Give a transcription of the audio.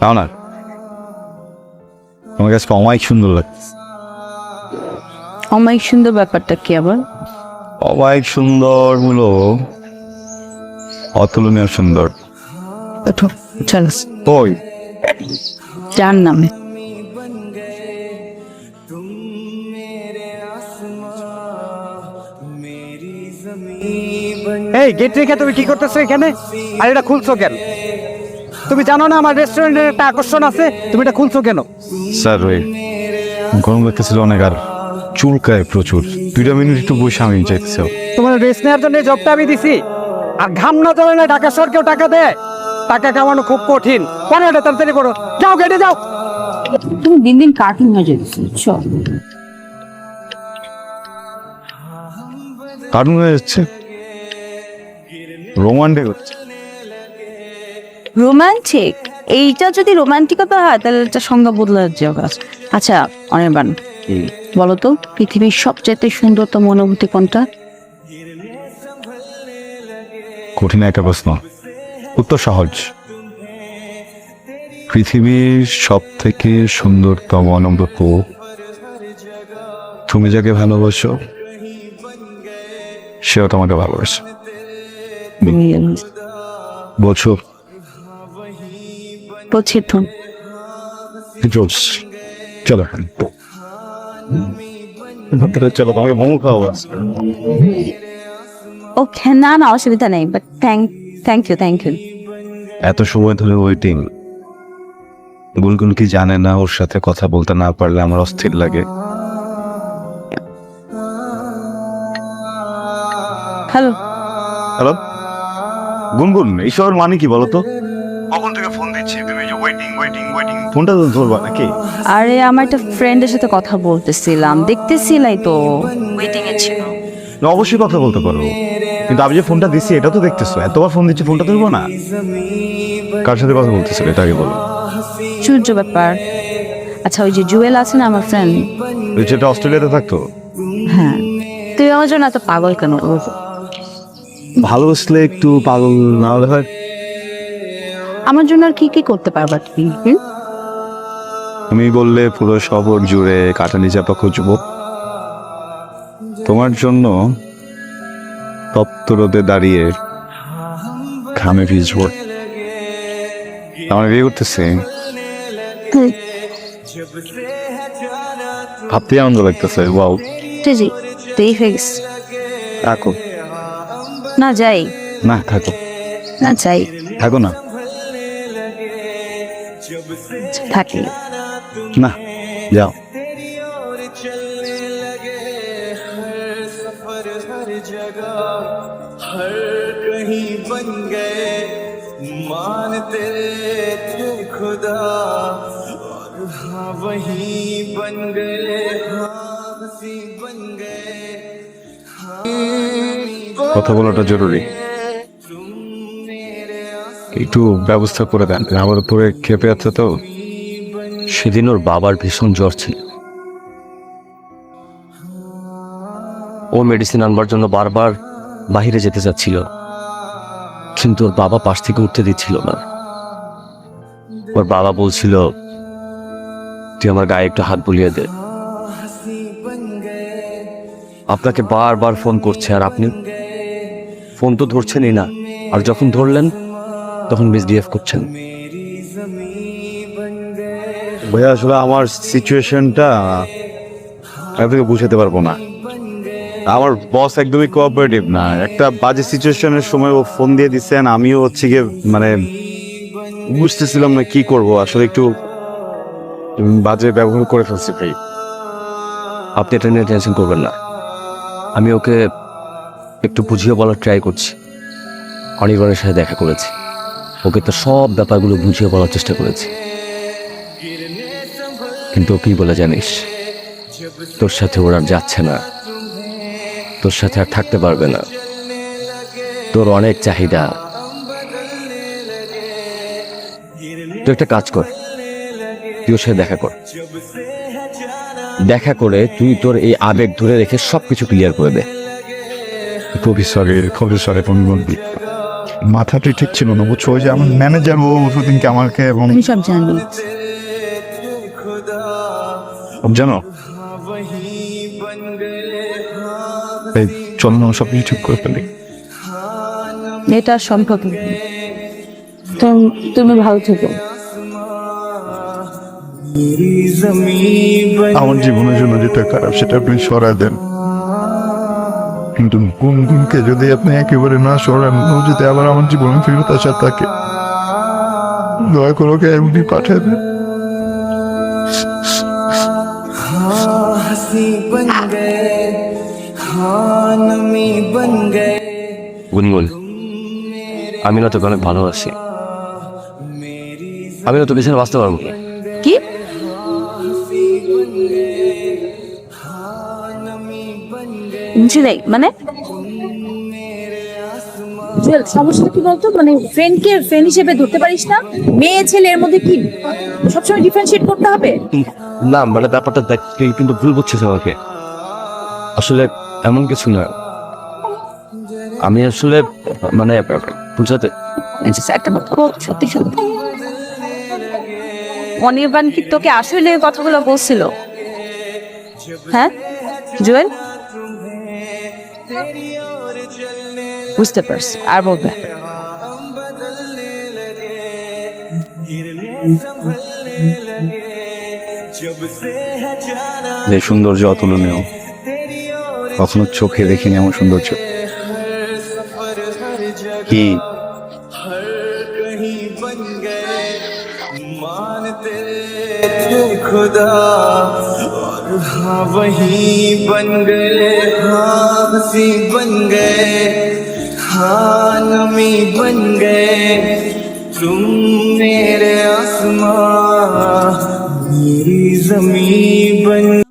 তাও না তোমার কাছে অমায়িক সুন্দর লাগছে। অমায়িক সুন্দর ব্যাপারটা কি আবার? অমায়িক সুন্দর হলো অতুলনীয় সুন্দর। ওঠো চলো। ওই যার নামে। এই গেট রেখে তুমি কি করতেছো এখানে? আর এটা খুলছো কেন? তুমি জানো না আমার রেস্টুরেন্টের একটা আকর্ষণ আছে? তুমি এটা খুলছো কেন? স্যার ওই গরম লাগতেছিল অনেক আর চুলকায় প্রচুর। দুইটা মিনিট একটু বসে আমি চাইতেছি তোমার রেস্ট নেওয়ার জন্য জবটা আমি দিছি। আর ঘাম না চলে না ঢাকা কেউ টাকা দেয়? টাকা কামানো খুব কঠিন। কেন এটা তাড়াতাড়ি করো। যাও গেটে যাও। তুমি দিন দিন কার্টুন হয়ে যেতেছো চল কারণ হয়ে যাচ্ছে। রোমান্টিক হচ্ছে। রোমান্টিক এইটা যদি রোমান্টিকতা হয় তাহলে এটা সংজ্ঞা বদলে যাবে আচ্ছা অনির্বাণ বলো তো পৃথিবীর সবচেয়ে সুন্দরতম অনুভূতি কোনটা? কঠিন একটা প্রশ্ন। উত্তর সহজ। পৃথিবীর সব থেকে সুন্দরতম অনুভূত। তুমি যাকে ভালোবাসো সেও তোমাকে ভালোবাসে। বলছো? বলছি তো জোস চলো এখন। চলো তোমাকে মোমো খাওয়া ওকে না না অসুবিধা নেই but thank thank you thank you এত সময় ধরে ওয়েটিং গুলগুল কি জানে না ওর সাথে কথা বলতে না পারলে আমার অস্থির লাগে। হ্যালো হ্যালো গুনগুন এইসবের মানে কি বলতো কখন থেকে ফোন দিচ্ছি তুমি যে ওয়েটিং ওয়েটিং ওয়েটিং ফোনটা তো ধরবা নাকি? আরে আমার একটা ফ্রেন্ডের সাথে কথা বলতেছিলাম দেখতেছিলাই তো। ওয়েটিং এ ছিল। না, অবশ্যই কথা বলতে পারো। কিন্তু আমি যে ফোনটা দিচ্ছি এটা তো দেখতেছো এতবার ফোন দিচ্ছি ফোনটা ধরবো না? কার সাথে কথা বলতেছো এটা আগে বলো। সূর্য ব্যাপার। আচ্ছা ওই যে জুয়েল আছে না আমার ফ্রেন্ড ওই যেটা অস্ট্রেলিয়াতে থাকতো? হ্যাঁ। তুই আমার জন্য এত পাগল কেন? ভালোবাসলে একটু পাগল না হলে হয়? আমার জন্য আর কি কি করতে পারবা তুমি হুম? তুমি বললে পুরো শহর জুড়ে কাটানি চাপা খুঁজবো তোমার জন্য তপ্ত রোদে দাঁড়িয়ে ঘামে ভিজবো আমার বিয়ে করতেছে। ভাবতে আনন্দ লাগতেছে ওয়াও। জি জি দেরি হয়ে গেছে। থাকো না যাই। না থাকো। না যাই। থাকো না। থাকি না যাও हर कहीं बन गए मानते थे खुदा और हाँ वही बन गए हाँ हंसी बन गए কথা বলাটা জরুরি একটু ব্যবস্থা করে দেন আমার উপরে খেপে আছে তো সেদিন ওর বাবার ভীষণ জ্বর ছিল। ও মেডিসিন আনবার জন্য বারবার বাহিরে যেতে চাচ্ছিল, কিন্তু ওর বাবা পাশ থেকে উঠতে দিচ্ছিল না। ওর বাবা বলছিল, তুই আমার গায়ে একটু হাত বুলিয়ে দে। আপনাকে বারবার ফোন করছে আর আপনি ফোন তো ধরছেনই না। আর যখন ধরলেন, তখন মিসবিহেভ করছেন। ভাইয়া, আসলে আমার সিচুয়েশনটা আপনাকে বুঝাতে পারব না। আমার বস একদমই কোঅপারেটিভ না। একটা বাজে সিচুয়েশনের সময় ও ফোন দিয়ে দিচ্ছেন আমিও হচ্ছে গিয়ে মানে বুঝতেছিলাম না কি করব। আসলে একটু বাজে ব্যবহার করে ফেলছি ভাই। আপনি এটা নিয়ে টেনশন করবেন না। আমি ওকে একটু বুঝিয়ে বলার ট্রাই করছি। অনির্বাণের সাথে দেখা করেছি। ওকে তো সব ব্যাপারগুলো বুঝিয়ে বলার চেষ্টা করেছি। কিন্তু ও কি বলে জানিস? তোর সাথে ওরা যাচ্ছে না। তোর সাথে আর থাকতে পারবে না। তোর অনেক চাহিদা। তুই একটা কাজ কর। তুই ওর সাথে দেখা কর। দেখা করে তুই তোর এই আবেগ ধরে রেখে সবকিছু ক্লিয়ার করে দে। খুবই সরি খুবই সরি বলবি। মাথাটি ঠিক ছিল না বুঝছ? ওই যে আমার ম্যানেজার ও সেদিনকে আমাকে এবং আমি সব জানি। জানো চল না সব কিছু ঠিক করে ফেলি এটা সম্ভব। তুমি ভালো থেকো আমার জীবনের জন্য যেটা খারাপ সেটা আপনি সরায় দেন। কিন্তু গুনগুনকে যদি আপনি একেবারে না সরান ও যদি আবার আমার জীবনে ফেরত আসা থাকে দয়া করে ওকে এমনি পাঠিয়ে দেন हंसी बन गए हाँ नमी बन गए গুনগুন আমি না তোকে অনেক ভালোবাসি আমি না তোকে ছাড়া বাঁচতে পারবো না কি বুঝি নাই মানে জুয়েল সমস্যা কি বলতো? মানে ফ্রেন্ডকে ফ্রেন্ড হিসেবে ধরতে পারিস না মেয়ে ছেলে এর মধ্যে কি সবসময় ডিফারেন্সিয়েট করতে হবে? না মানে ব্যাপারটা দেখ তুই কিন্তু ভুল বুঝছিস আমাকে। আসলে এমন কিছু না। আমি আসলে মানে বুঝাতে একটা সত্যি সত্যি। অনির্বাণ কি তোকে আসলে এই কথাগুলো বলছিল? হ্যাঁ? জুয়েল? বুঝতে পারছি আর বলবে না। যে সৌন্দর্য অতুলনীয় কখনো চোখে দেখিনি এমন সৌন্দর্য কি कहीं बन गए मानते थे खुदा और हाँ वही बन गए हाँ हंसी बन गए हाँ नमी बन गए। तुम मेरे आसमां मेरी जमी बन